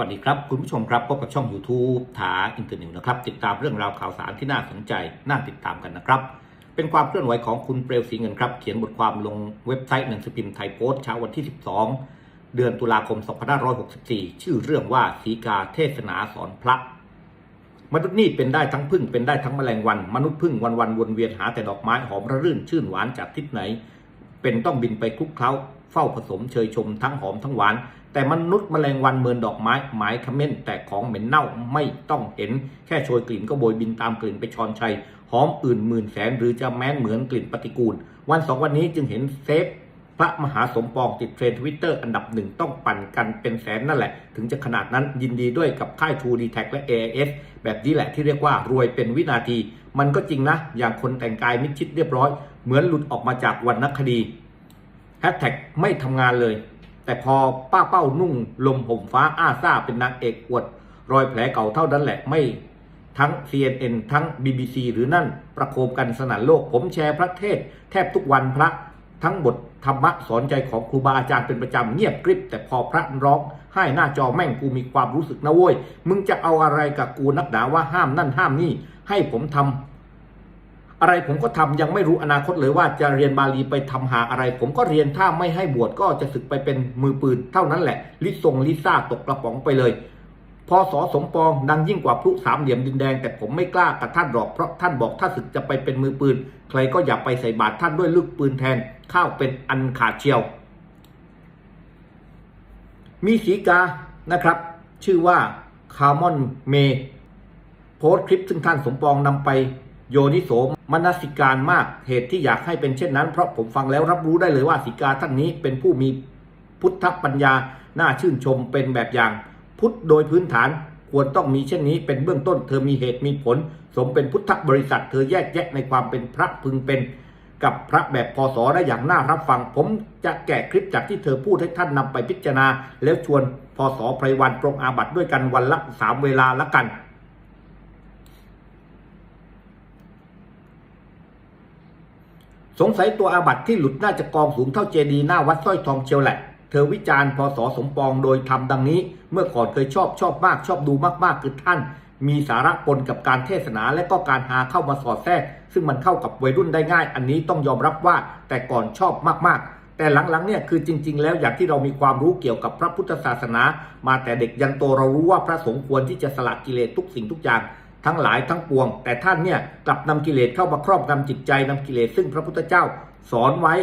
สวัสดีครับ คุณผู้ชมครับพบกับช่อง YouTube ถาอินเตอร์นิวนะครับ ติดตามเรื่องราวข่าวสารที่น่าสนใจ น่าติดตามกันนะครับ เป็นความเคลื่อนไหวของคุณเปลวศรีเงินครับ เขียนบทความลงเว็บไซต์หนังสือพิมพ์ไทยโพสต์เช้าวันที่ 12 เดือนตุลาคม 2564 ชื่อเรื่องว่าสีกาเทศนาสอนพระ มนุษย์นี่เป็นได้ทั้งพึ่งเป็นได้ทั้งแมลงวัน มนุษย์พึ่งวันวันวนเวียนหาแต่ดอกไม้หอมระรื่นชื่นหวานจากทิศไหน เป็นต้องบินไปคลุกเคล้าเฝ้าผสมเชยชมทั้งหอมทั้งหวาน แต่มนุษย์แมลงวันเมินดอกไม้หมายคเมนแต่ของเหม็นเน่าไม่ต้องเห็น แค่โชยกลิ่นก็โบยบินตามกลิ่นไปชอนชัยหอมอื่นหมื่นแสนหรือจะแม้นเหมือนกลิ่นปฏิกูล วันสองวันนี้จึงเห็นเซฟพระมหาสมปองติดเทรนทวิตเตอร์อันดับหนึ่งต้องปั่นกันเป็นแสนนั่นแหละ ถึงจะขนาดนั้นยินดีด้วยกับค่าย True d t a c และ AIS แบบนี้แหละที่เรียกว่ารวยเป็นวินาที มันก็จริงนะ อย่างคนแต่งกายมิดชิดเรียบร้อย เหมือนหลุดออกมาจากวรรณคดีแฮชแท็กไม่ทำงานเลย แต่พอป้าเป้านุ่งลมห่มฟ้าอ้าซ่าเป็นนางเอกอวด รอยแผลเก่าเท่านั้นแหละไม่ทั้ง CNN ทั้ง BBC หรือนั่นประโคมกันสนั่นโลก ผมแชร์พระเทศ แทบทุกวันพระ ทั้งบทธรรมะสอนใจของครูบาอาจารย์เป็นประจำเงียบกริบ แต่พอพระร้องให้หน้าจอแม่งกูมีความรู้สึกนะเว้ย มึงจะเอาอะไรกับกูนักหนาว่าห้ามนั่นห้ามนี่ ให้ผมทำ อะไรผมก็ทำยังไม่รู้อนาคตเลยว่าจะเรียนบาลีไปทำหาอะไร ผมก็เรียนถ้าไม่ให้บวชก็จะศึกไปเป็นมือปืนเท่านั้นแหละ ลิซงลิซ่าตกกระป๋องไปเลยพอสอสมปองดังยิ่งกว่าพลุสามเหลี่ยมดินแดง แต่ผมไม่กล้ากับท่านหรอกเพราะท่านบอกถ้าศึกจะไปเป็นมือปืน ใครก็อย่าไปใส่บาตรท่านด้วยลูกปืนแทนข้าวเป็นอันขาดเชียว มีสีกานะครับ ชื่อว่าคาร์มอนเมโพสคลิปซึ่งท่านสมปองนำไป โยนิโสมนสิการมากเหตุที่อยากให้เป็นเช่นนั้น เพราะผมฟังแล้วรับรู้ได้เลยว่าสีกาท่านนี้เป็นผู้มีพุทธปัญญาน่าชื่นชมเป็นแบบอย่าง พุทธโดยพื้นฐานควรต้องมีเช่นนี้เป็นเบื้องต้น เธอมีเหตุมีผล สมเป็นพุทธบริษัท เธอแยกแยะในความเป็นพระพึงเป็น กับพระแบบพศได้อย่างน่ารับฟัง ผมจะแกะคลิปจากที่เธอพูดให้ท่านนำไปพิจารณา แล้วชวนพศไพรวันปรงอาบัติด้วยกันวันละสามเวลาละกัน สงสัยตัวอาบัติที่หลุดน่าจะกองสูงเท่าเจดีย์หน้าวัดสร้อยทองเชียวแหละ เธอวิจารณ์พศสสมปองโดยทำดังนี้ เมื่อก่อนเคยชอบชอบมากชอบดูมากๆคือท่าน มีสาระปนกับการเทศนาและก็การหาเข้ามาสอดแทรก ซึ่งมันเข้ากับวัยรุ่นได้ง่าย อันนี้ต้องยอมรับว่าแต่ก่อนชอบมากๆแต่หลังๆเนี่ยคือจริง ๆ แล้วอย่างที่เรามีความรู้เกี่ยวกับพระพุทธศาสนา มาแต่เด็กยันโตเรารู้ว่าพระสงฆ์ควรที่จะสละกิเลสทุกสิ่งทุกอย่าง ทั้งหลายทั้งปวง แต่ท่านเนี่ยกลับนำกิเลสเข้ามาครอบงำจิตใจนำกิเลสซึ่งพระพุทธเจ้าสอนไว้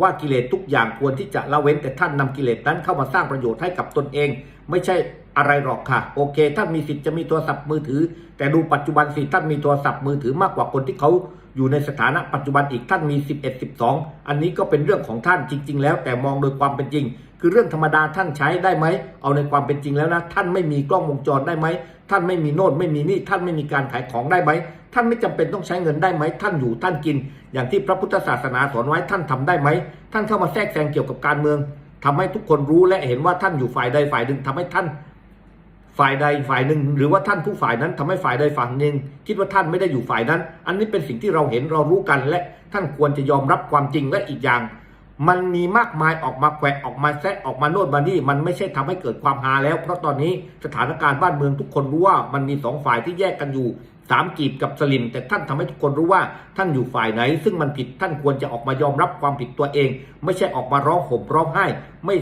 ว่ากิเลสทุกอย่างควรที่จะละเว้นแต่ท่านนำกิเลสนั้นเข้ามาสร้างประโยชน์ให้กับตนเอง ไม่ใช่ อะไรหรอกค่ะ โอเค ท่านมีสิทธิ์จะมีโทรศัพท์มือถือ แต่ดูปัจจุบันสิท่านมีโทรศัพท์มือถือมากกว่าคนที่เขาอยู่ในสถานะปัจจุบันอีกท่านมี 11 12 อันนี้ก็เป็นเรื่องของท่านจริง ๆ แล้วแต่มองโดยความเป็นจริง คือเรื่องธรรมดาท่านใช้ได้ไหม เอาในความเป็นจริงแล้วนะ ท่านไม่มีกล้องวงจรได้ไหม ท่านไม่มีโน่นไม่มีนี่ ท่านไม่มีการขายของได้ไหม ท่านไม่จำเป็นต้องใช้เงินได้ไหม ท่านอยู่ท่านกิน อย่างที่พระพุทธศาสนาสอนไว้ท่านทำได้ไหม ท่านเข้ามาแทรกแซงเกี่ยวกับการเมืองทำให้ทุกคนรู้และเห็นว่าท่านอยู่ฝ่ายใดฝ่ายหนึ่งทำให้ท่าน ฝ่ายใดฝ่ายหนึ่ง หรือว่าท่านผู้ฝ่ายนั้นทำให้ฝ่ายใดฝ่ายหนึ่งคิดว่าท่านไม่ได้อยู่ฝ่ายนั้น อันนี้เป็นสิ่งที่เราเห็นเรารู้กันและท่านควรจะยอมรับความจริงและอีกอย่าง มันมีมากมายออกมาแขวะออกมาแซะออกมาโน่นมานี่มันไม่ใช่ทำให้เกิดความฮาแล้ว เพราะตอนนี้สถานการณ์บ้านเมืองทุกคนรู้ว่ามันมีสองฝ่ายที่แยกกันอยู่สามกีบกับสลิม แต่ท่านทำให้ทุกคนรู้ว่าท่านอยู่ฝ่ายไหน ซึ่งมันผิดท่านควรจะออกมายอมรับความผิดตัวเอง ไม่ใช่ออกมาร้องห่มร้องไห้ไม่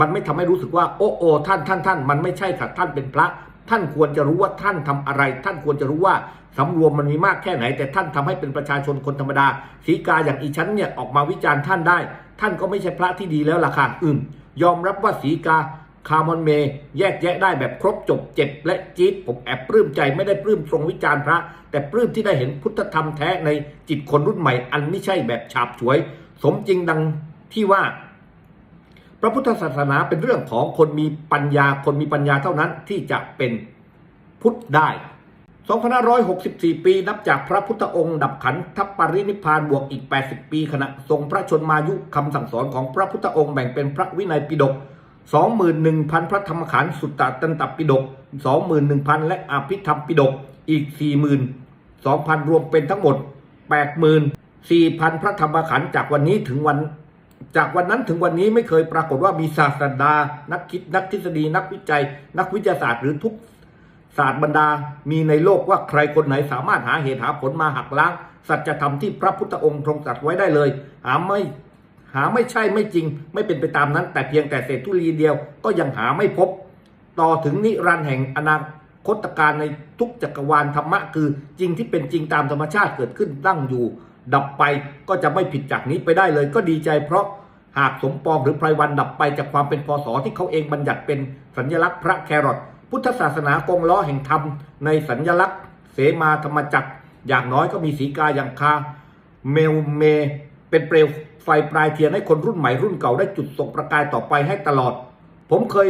มันไม่ทำให้รู้สึกว่าโอ้โอท่านท่านท่านมันไม่ใช่ค่ะท่านเป็นพระ ท่านควรจะรู้ว่าท่านทำอะไร ท่านควรจะรู้ว่าสำรวมมันมีมากแค่ไหน แต่ท่านทำให้เป็นประชาชนคนธรรมดาสีกาอย่างอีชั้นเนี่ยออกมาวิจารณ์ท่านได้ ท่านก็ไม่ใช่พระที่ดีแล้วล่ะค่ะอืมยอมรับว่าสีกาคาร์มอนเมย์แยกแยะได้แบบครบจบเจ็บและจี๊ดผมแอบปลื้มใจไม่ได้ปลื้มตรงวิจารณ์พระ แต่ปลื้มที่ได้เห็นพุทธธรรมแท้ในจิตคนรุ่นใหม่อันไม่ใช่แบบฉาบฉวย สมจริงดังที่ว่า พระพุทธศาสนาเป็นเรื่องของคนมีปัญญาคนมีปัญญาเท่านั้นที่จะเป็นพุทธได้2564 ปีนับจากพระพุทธองค์ ดับขันธปรินิพานบวกอีก 80 ปีขณะทรงพระชนมายุคำสั่งสอนของพระพุทธองค์แบ่งเป็นพระวินัยปิฎก21,000 พระธรรมขันธ์สุตตตันตปิฎก21,000 และอภิธรรมปิฎกอีก 42,000 รวมเป็นทั้งหมด 84,000 พระธรรมขันธ์จากวันนี้ถึงวัน จากวันนั้นถึงวันนี้ไม่เคยปรากฏว่ามีศาสตราานักคิดนักทฤษฎีนักวิจัย นักวิทยาศาสตร์หรือทุกศาสตร์บรรดา มีในโลกว่าใครคนไหนสามารถหาเหตุหาผลมาหักล้าง สัจธรรมที่พระพุทธองค์ทรงตรัสไว้ได้เลย หาไม่หาไม่ใช่ไม่จริง ไม่เป็นไปตามนั้น แต่เพียงแต่เศษธุลีเดียวก็ยังหาไม่พบ ต่อถึงนิรันดร์แห่งอนาคตการในทุกจักรวาลธรรมะคือจริงที่เป็นจริงตามธรรมชาติเกิดขึ้นตั้งอยู่ ดับไปก็จะไม่ผิดจากนี้ไปได้เลย ก็ดีใจเพราะหากสมปองหรือไพรวันดับไปจากความเป็นพศที่เขาเองบัญญัติเป็นสัญลักษณ์พระแครอทพุทธศาสนากงล้อแห่งธรรม ในสัญลักษณ์เสมาธรรมจักร อย่างน้อยก็มีสีกาอย่างคาเมลเม เป็นเปลวไฟปลายเทียนให้คนรุ่นใหม่รุ่นเก่าได้จุดส่งประกายต่อไปให้ตลอด ผมเคย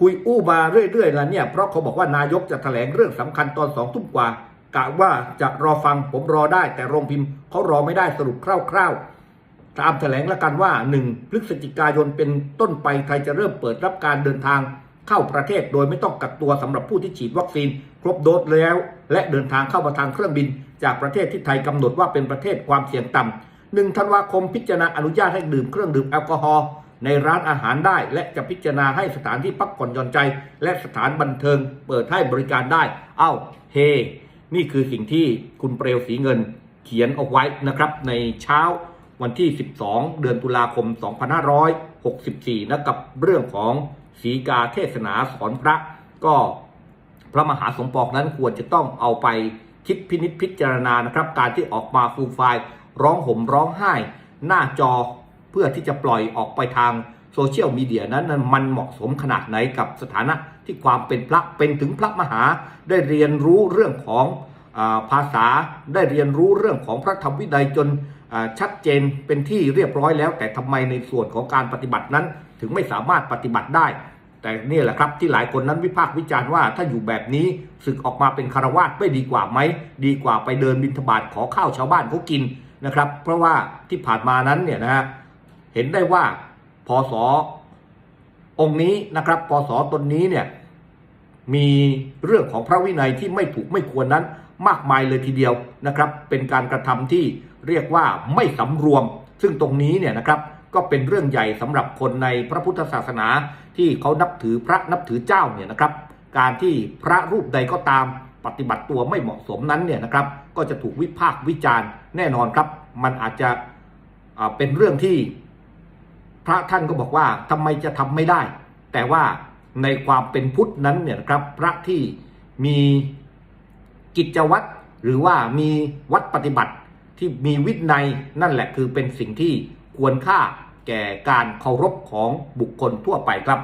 คุยอู้มาเรื่อยๆแล้วเนี่ยเพราะเขาบอกว่านายกจะแถลงเรื่องสำคัญตอนสองทุ่มกว่า กะว่าจะรอฟังผมรอได้ แต่โรงพิมพ์เขารอไม่ได้สรุปคร่าวๆ ตามแถลงแล้วกันว่า 1 พฤศจิกายนเป็นต้นไปไทยจะเริ่มเปิดรับการเดินทางเข้าประเทศโดยไม่ต้องกักตัวสำหรับผู้ที่ฉีดวัคซีน ครบโดสแล้ว และเดินทางเข้ามาทางเครื่องบิน จากประเทศที่ไทยกำหนดว่าเป็นประเทศความเสี่ยงต่ำหนึ่งธันวาคมพิจารณาอนุญาตให้ดื่มเครื่องดื่มแอลกอฮอล์ในร้านอาหารได้ และจะพิจารณาให้สถานที่พักผ่อนหย่อนใจ และสถานบันเทิงเปิดให้บริการได้ เอ้า เฮ นี่คือสิ่งที่คุณเปลวสีเงินเขียนเอาไว้นะครับ ในเช้าวันที่ 12 เดือนตุลาคม 2564 นะกับเรื่องของสีกาเทศนาสอนพระก็พระมหาสมปองนั้นควรจะต้องเอาไปคิดพินิจพิจารณานะครับ การที่ออกมาฟูมไฟร้องห่มร้องไห้ หน้าจอเพื่อที่จะปล่อยออกไปทาง โซเชียลมีเดียนั้นมันเหมาะสมขนาดไหนกับสถานะที่ความเป็นพระเป็นถึงพระมหา ได้เรียนรู้เรื่องของอภาษาได้เรียนรู้เรื่องของพระธรรมวินัยจนชัดเจนเป็นที่เรียบร้อยแล้ว แต่ทำไมในส่วนของการปฏิบัตินั้น ถึงไม่สามารถปฏิบัติได้ แต่นี่แหละครับที่หลายคนนั้นวิพากษ์วิจารณ์ว่าถ้าอยู่แบบนี้ศึกออกมาเป็นคารวาสไม่ดีกว่าไหมดีกว่าไปเดินบิณฑบาตขอข้าวชาวบ้านเขากินนะครับ เพราะว่าที่ผ่านมานั้นเนี่ยนะฮะเห็นได้ว่า พศองค์นี้นะครับพศตนนี้เนี่ยมีเรื่องของพระวินัยที่ไม่ถูกไม่ควรนั้นมากมายเลยทีเดียวนะครับ เป็นการกระทำที่เรียกว่าไม่สำรวม ซึ่งตรงนี้เนี่ยนะครับก็เป็นเรื่องใหญ่สำหรับคนในพระพุทธศาสนาที่เขานับถือพระนับถือเจ้าเนี่ยนะครับ การที่พระรูปใดก็ตามปฏิบัติตัวไม่เหมาะสมนั้นเนี่ยนะครับ ก็จะถูกวิพากษ์วิจารณ์แน่นอนครับ มันอาจจะเป็นเรื่องที่ พระท่านก็บอกว่าทำไมจะทำไม่ได้ แต่ว่าในความเป็นพุทธนั้นเนี่ยครับพระที่มีกิจวัตรหรือว่ามีวัดปฏิบัติที่มีวินัยนั่นแหละคือเป็นสิ่งที่ควรค่าแก่การเคารพของบุคคลทั่วไปครับ